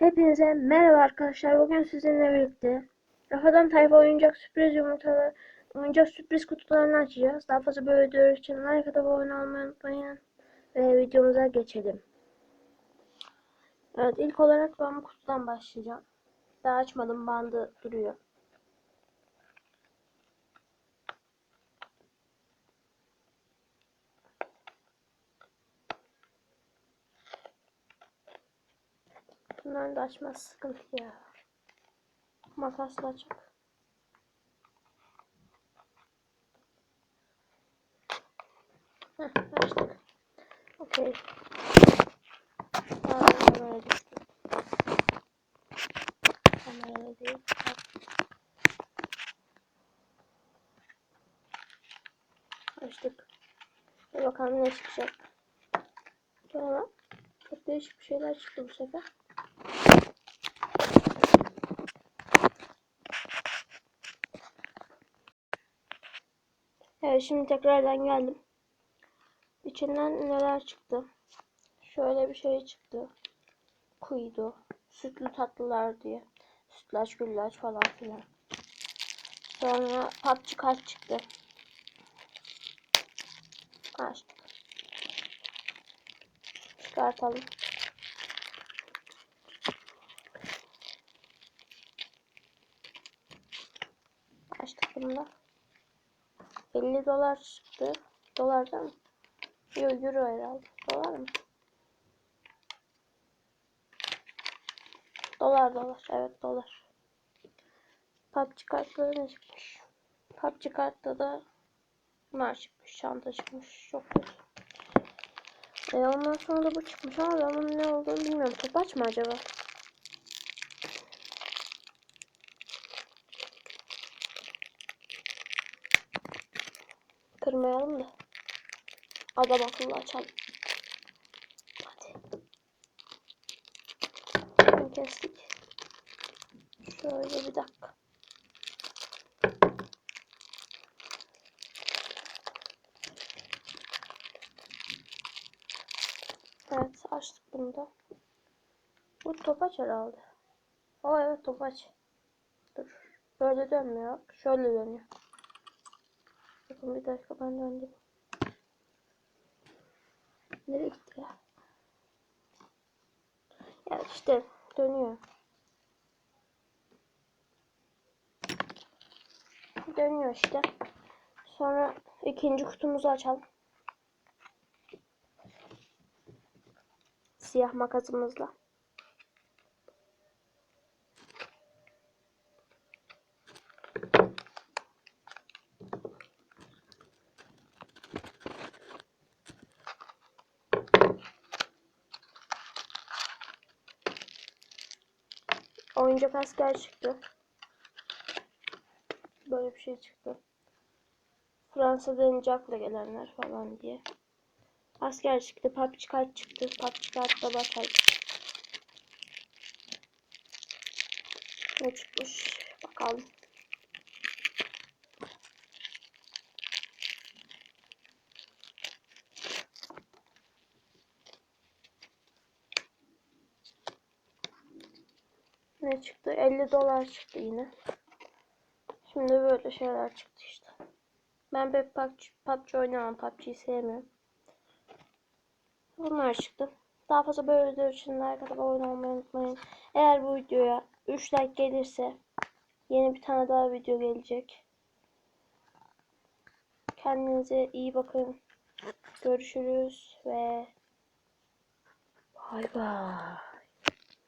Hepinize merhaba arkadaşlar. Bugün sizinle birlikte Rafadan Tayfa oyuncak sürpriz yumurtaları, oyuncak sürpriz kutularını açacağız. Daha fazla böyle videolar için like atıp abone olmayı unutmayın. Ve videomuza geçelim. Evet ilk olarak ben bu kutudan başlayacağım. Daha açmadım bandı duruyor. Bunları da açması sıkıntı ya. Makasla açık. Heh, açtık. Okey. Kameraya düştü. Kameraya değil. Açtık. Bir bakalım ne çıkacak. Sonra çok değişik bir şeyler çıktı bu sefer. Evet şimdi tekrardan geldim. İçinden neler çıktı? Şöyle bir şey çıktı. Kuydu. Sütlü tatlılar diye. Sütlaç, güllaç falan filan. Sonra PUBG kart çıktı. Açtık. Çıkartalım. Açtık bunu da. 50 dolar çıktı. Dolar değil mi? Yok euro herhalde. Dolar mı? Dolar dolar. Evet dolar. PUBG kartları ne çıkmış? PUBG kartta da bunlar çıkmış. Çanta çıkmış. Çok kötü. E ondan sonra da bu çıkmış ama ben bunun ne olduğunu bilmiyorum. Topaç mı acaba? Kırmayalım da. Adam akıllı açalım. Hadi. Kestik. Şöyle bir dakika. Evet açtık bunu da. Bu topaç herhalde. O evet topaç. Dur. Böyle dönmüyor. Şöyle dönüyor. Bakın bir dakika ben döndüm. Nereye gitti ya? Ya işte dönüyor. Dönüyor işte. Sonra ikinci kutumuzu açalım. Siyah makasımızla. Oyuncak asker çıktı. Böyle bir şey çıktı. Fransa'dan uçakla gelenler falan diye. Asker çıktı. PUBG kart çıktı. PUBG kartla bakalım. Ne çıkmış? Bakalım. Ne çıktı? 50 dolar çıktı yine. Şimdi böyle şeyler çıktı işte. Ben pek PUBG, PUBG oynamam. PUBG'yi sevmiyorum. Bunlar çıktı. Daha fazla böyle videolar için like atıp abone olmayı unutmayın. Eğer bu videoya 3 like gelirse yeni bir tane daha video gelecek. Kendinize iyi bakın. Görüşürüz ve bay bay.